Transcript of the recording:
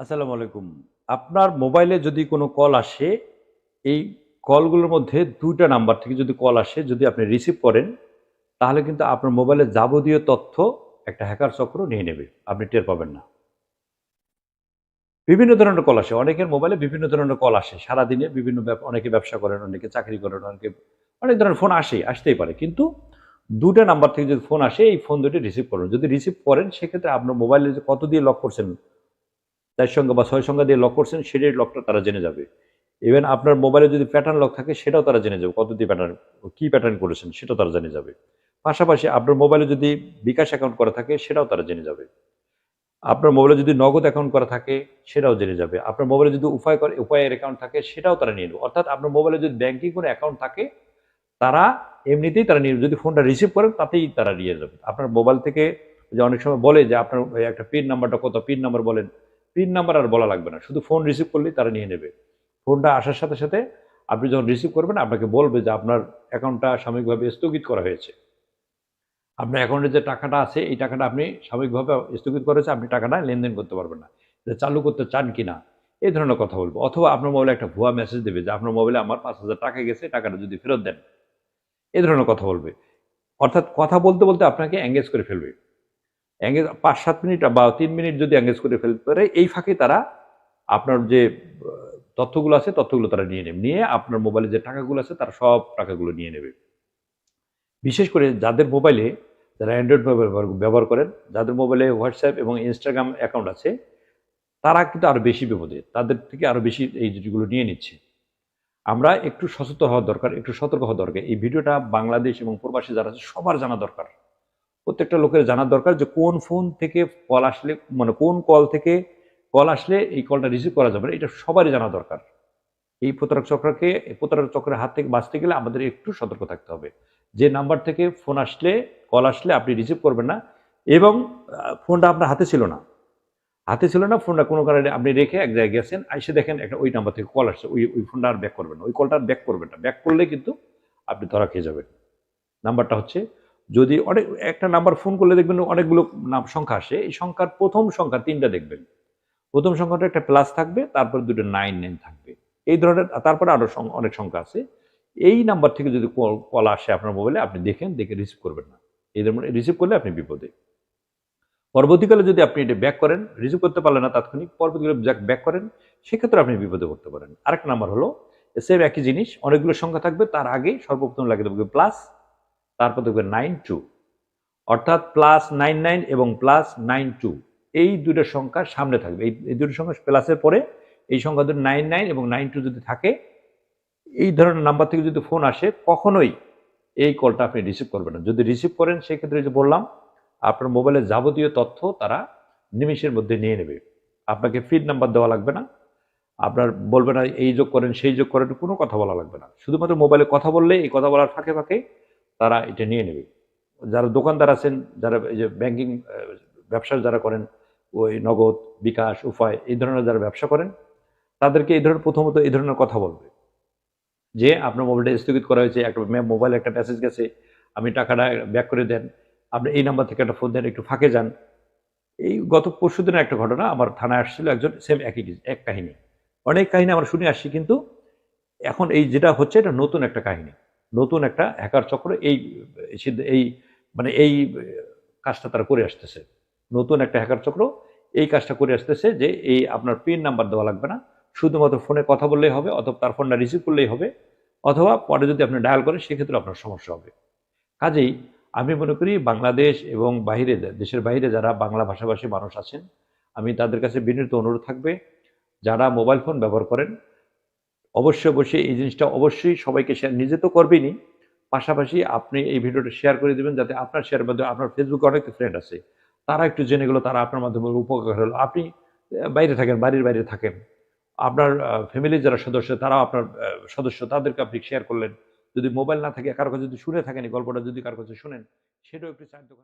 আসসালামু আলাইকুম। আপনার মোবাইলে যদি কোনো কল আসে, এই কলগুলোর মধ্যে দুইটা নাম্বার থেকে যদি কল আসে, যদি আপনি রিসিভ করেন, তাহলে কিন্তু আপনার মোবাইলের যাবতীয় তথ্য একটা হ্যাকার চক্র নিয়ে নেবে। আপনি টের পাবেন না। বিভিন্ন ধরনের কল আসে। অনেকের মোবাইলে বিভিন্ন ধরনের কল আসে। সারাদিনে বিভিন্ন অনেকে ব্যবসা করেন, অনেকে চাকরি করেন, অনেকে, অনেক ধরনের ফোন আসে, আসতেই পারে। কিন্তু দুটা নাম্বার থেকে যদি ফোন আসে, এই ফোন দুটি রিসিভ করুন। যদি রিসিভ করেন, সেক্ষেত্রে আপনার মোবাইলে কত দিয়ে লক করছেন চার সংখ্যা বা ছয় সংখ্যা দিয়ে লক করছেন, সেটাই লকটা তারা জেনে যাবে। ইভেন আপনার মোবাইলে যদি প্যাটার্ন লক থাকে, সেটাও তারা জেনে যাবে কত দিয়ে প্যাটার্ন কি প্যাটার্ন করেছেন, সেটাও তারা জেনে যাবে। পাশাপাশি আপনার মোবাইলে যদি বিকাশ অ্যাকাউন্ট করা থাকে, সেটাও তারা জেনে যাবে। আপনার মোবাইলে যদি নগদ অ্যাকাউন্ট করা থাকে, সেটাও জেনে যাবে। আপনার মোবাইলে যদি উপায় করে, উপায়ের অ্যাকাউন্ট থাকে, সেটাও তারা নিয়ে নেবে। অর্থাৎ আপনার মোবাইলে যদি ব্যাংকিং কোনো অ্যাকাউন্ট থাকে, তারা এমনিতেই তারা নিয়ে যদি ফোনটা রিসিভ করেন, তাতেই তারা নিয়ে যাবে। আপনার মোবাইল থেকে যে অনেক সময় বলে যে, আপনার একটা পিন নাম্বারটা কত পিন নাম্বার বলেন। পিন নাম্বার আর বলা লাগবে না। শুধু ফোন রিসিভ করলেই তারা নিয়ে নেবে। ফোনটা আসার সাথে সাথে আপনি যখন রিসিভ করবেন, আপনাকে বলবে যে আপনার অ্যাকাউন্টটা সাময়িকভাবে স্থগিত করা হয়েছে। আপনার অ্যাকাউন্টে যে টাকাটা আছে, এই টাকাটা আপনি সাময়িকভাবে স্থগিত করেছে আপনি টাকাটা লেনদেন করতে পারবেন না। এটা চালু করতে চান কি না এই ধরনের কথা বলব। অথবা আপনার মোবাইলে একটা ভুয়া মেসেজ দেবে যে, আপনার মোবাইলে আমার পাঁচ হাজার টাকা গেছে, টাকাটা যদি ফেরত দেন। এই ধরনের কথা বলবে। অর্থাৎ কথা বলতে বলতে আপনাকে এঙ্গেজ করে ফেলবে। এঙ্গেজ পাঁচ, সাত মিনিট বা তিন মিনিট যদি এঙ্গেজ করে ফেলতে পারে, এই ফাঁকে তারা আপনার যে তথ্যগুলো আছে, তথ্যগুলো তারা নিয়ে নেবে। নিয়ে আপনার মোবাইলে যে টাকাগুলো আছে, তারা সব টাকাগুলো নিয়ে নেবে। বিশেষ করে যাদের মোবাইলে যারা অ্যান্ড্রয়েড মোবাইল ব্যবহার- ব্যবহার করেন, যাদের মোবাইলে হোয়াটসঅ্যাপ এবং ইনস্টাগ্রাম অ্যাকাউন্ট আছে, তারা কিন্তু আরও বেশি বিপদে। তাদের থেকে আরও বেশি এই জিনিসগুলো নিয়ে নিচ্ছে। আমরা একটু সচেতন হওয়া দরকার, একটু সতর্ক হওয়া দরকার। এই ভিডিওটা বাংলাদেশ এবং প্রবাসী যারা আছে, সবার জানা দরকার। প্রত্যেকটা লোকের জানার দরকার যে কোন ফোন থেকে কল আসলে মানে কোন কল থেকে কল আসলে এই কলটা রিসিভ করা যাবে এটা সবারই জানা দরকার। এই প্রতারক চক্রকে প্রতারক চক্রের হাত থেকে বাঁচতে গেলে আমাদের একটু সতর্ক থাকতে হবে। যে নাম্বার থেকে ফোন আসলে, কল আসলে আপনি রিসিভ করবেন না এবং ফোনটা আপনার হাতে ছিল না। হাতে ছিল না, ফোনটা কোনো কারণে আপনি রেখে এক জায়গায় গেছেন এসে দেখেন একটা ওই নাম্বার থেকে কল আসছে, ওই ওই ফোনটা আর ব্যাক করবেন ওই কলটা আর ব্যাক করবেন না। ব্যাক করলে কিন্তু আপনি ধরা খেয়ে যাবেন। নাম্বারটা হচ্ছে যদি অনেক, একটা নাম্বার ফোন করলে দেখবেন অনেকগুলো নাম, সংখ্যা আসে। এই সংখ্যার প্রথম সংখ্যা তিনটা দেখবেন। প্রথম সংখ্যাটা একটা প্লাস থাকবে, তারপর দুটো নাইন নাইন থাকবে। এই ধরনের, তারপরে আরও অনেক সংখ্যা আছে। এই নাম্বার থেকে যদি কল- আসে আপনার মোবাইলে আপনি দেখেন, দেখে রিসিভ করবেন না। এই ধরনের রিসিভ করলে আপনি বিপদে। পরবর্তীকালে যদি আপনি এটা ব্যাক করেন রিসিভ করতে পারলেন না তাৎক্ষণিক, পরবর্তীকালে যাক ব্যাক করেন, সেক্ষেত্রে আপনি বিপদে পড়তে পারেন। আরেকটা নাম্বার হলো সেম একই জিনিস, অনেকগুলো সংখ্যা থাকবে, তার আগে সর্বপ্রথম লাগিয়ে দেবো প্লাস তারপর দেখবে নাইন টু অর্থাৎ প্লাস নাইন নাইন এবং প্লাস নাইন টু এই দুটো সংখ্যা সামনে থাকবে। এই দুটো সংখ্যা প্লাসের পরে এই সংখ্যা দুটো নাইন নাইন এবং নাইন টু যদি থাকে, এই ধরনের নাম্বার থেকে যদি ফোন আসে, কখনোই এই কলটা আপনি রিসিভ করবেন না। যদি রিসিভ করেন, সেক্ষেত্রে যে বললাম, আপনার মোবাইলের যাবতীয় তথ্য তারা নিমিষের মধ্যে নিয়ে নেবে। আপনাকে ফিড নাম্বার দেওয়া লাগবে না। আপনার বলবে না, এই যোগ করেন, সেই যোগ করেন, কোনো কথা বলা লাগবে না। শুধুমাত্র মোবাইলে কথা বললে এই কথা বলার ফাঁকে ফাঁকে তারা এটা নিয়ে নেবে। যারা দোকানদার আছেন, যারা এই যে ব্যাংকিং ব্যবসা যারা করেন, ওই নগদ, বিকাশ উপায় এই ধরনের যারা ব্যবসা করেন, তাদেরকে এই ধরনের প্রথমত এই ধরনের কথা বলবে। যে আপনার মোবাইলটা স্থগিত করা হয়েছে, একটা মোবাইলে একটা মেসেজ গেছে আমি টাকাটা ব্যাক করে দেন, আপনি এই নাম্বার থেকে একটা ফোন দেন, একটু ফাঁকে যান। এই গত পরশু দিনের একটা ঘটনা, আমার থানায় আসছিল একজন সেম একই এক কাহিনী। অনেক কাহিনী আমরা শুনে আসছি, কিন্তু এখন এই যেটা হচ্ছে, এটা নতুন একটা কাহিনী। নতুন একটা হ্যাকার চক্র এই এই মানে এই কাজটা তারা করে আসতেছে। নতুন একটা হ্যাকার চক্র এই কাজটা করে আসতেছে যে এই আপনার পিন নাম্বার দেওয়া লাগবে না। শুধুমাত্র ফোনে কথা বললেই হবে অথবা তার ফোনটা রিসিভ করলেই হবে অথবা পরে যদি আপনি ডায়াল করেন সেক্ষেত্রে আপনার সমস্যা হবে। কাজেই আমি মনে করি বাংলাদেশ এবং বাইরে দেশের বাইরে যারা বাংলা ভাষাভাষী মানুষ আছেন, আমি তাদের কাছে বিনীত অনুরোধ থাকবে, যারা মোবাইল ফোন ব্যবহার করেন অবশ্যই অবশ্যই এই জিনিসটা অবশ্যই সবাইকে শেয়ার নিজে তো করবেনই। পাশাপাশি আপনি এই ভিডিওটা শেয়ার করে দেবেন যাতে আপনার শেয়ার মাধ্যমে আপনার ফেসবুকে অনেক ফ্রেন্ড আছে। তারা একটু জেনে গেলো, তারা আপনার মাধ্যমে উপকার হলো। আপনি বাইরে থাকেন, বাড়ির বাইরে থাকেন। আপনার ফ্যামিলির যারা সদস্য, তারাও আপনার সদস্য, তাদেরকে আপনি শেয়ার করলেন। যদি মোবাইল না থাকে, কারও কাছে যদি শুনে থাকেন, এই গল্পটা যদি কারও কাছে শুনেন, সেটাও একটু দোকান